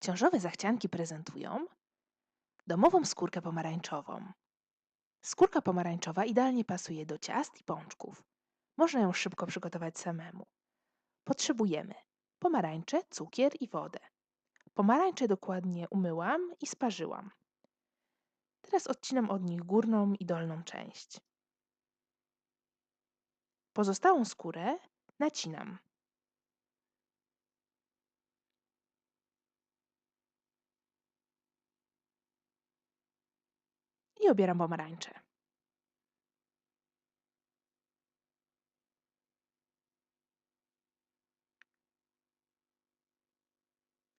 Ciążowe zachcianki prezentują domową skórkę pomarańczową. Skórka pomarańczowa idealnie pasuje do ciast i pączków. Można ją szybko przygotować samemu. Potrzebujemy pomarańcze, cukier i wodę. Pomarańcze dokładnie umyłam i sparzyłam. Teraz odcinam od nich górną i dolną część. Pozostałą skórę nacinam. I obieram pomarańcze.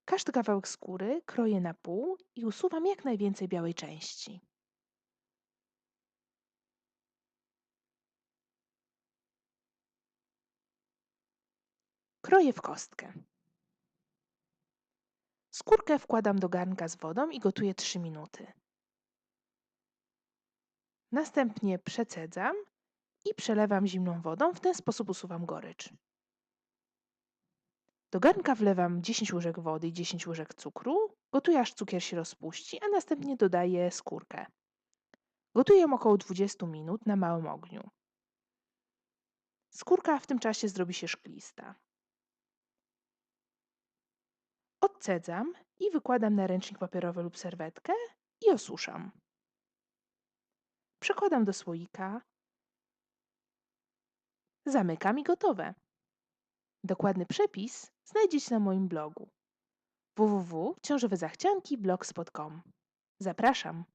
Każdy kawałek skóry kroję na pół i usuwam jak najwięcej białej części. Kroję w kostkę. Skórkę wkładam do garnka z wodą i gotuję 3 minuty. Następnie przecedzam i przelewam zimną wodą, w ten sposób usuwam gorycz. Do garnka wlewam 10 łyżek wody i 10 łyżek cukru, gotuję aż cukier się rozpuści, a następnie dodaję skórkę. Gotuję około 20 minut na małym ogniu. Skórka w tym czasie zrobi się szklista. Odcedzam i wykładam na ręcznik papierowy lub serwetkę i osuszam. Przekładam do słoika, zamykam i gotowe. Dokładny przepis znajdziecie na moim blogu www.ciążowezachcianki.blogspot.com. Zapraszam.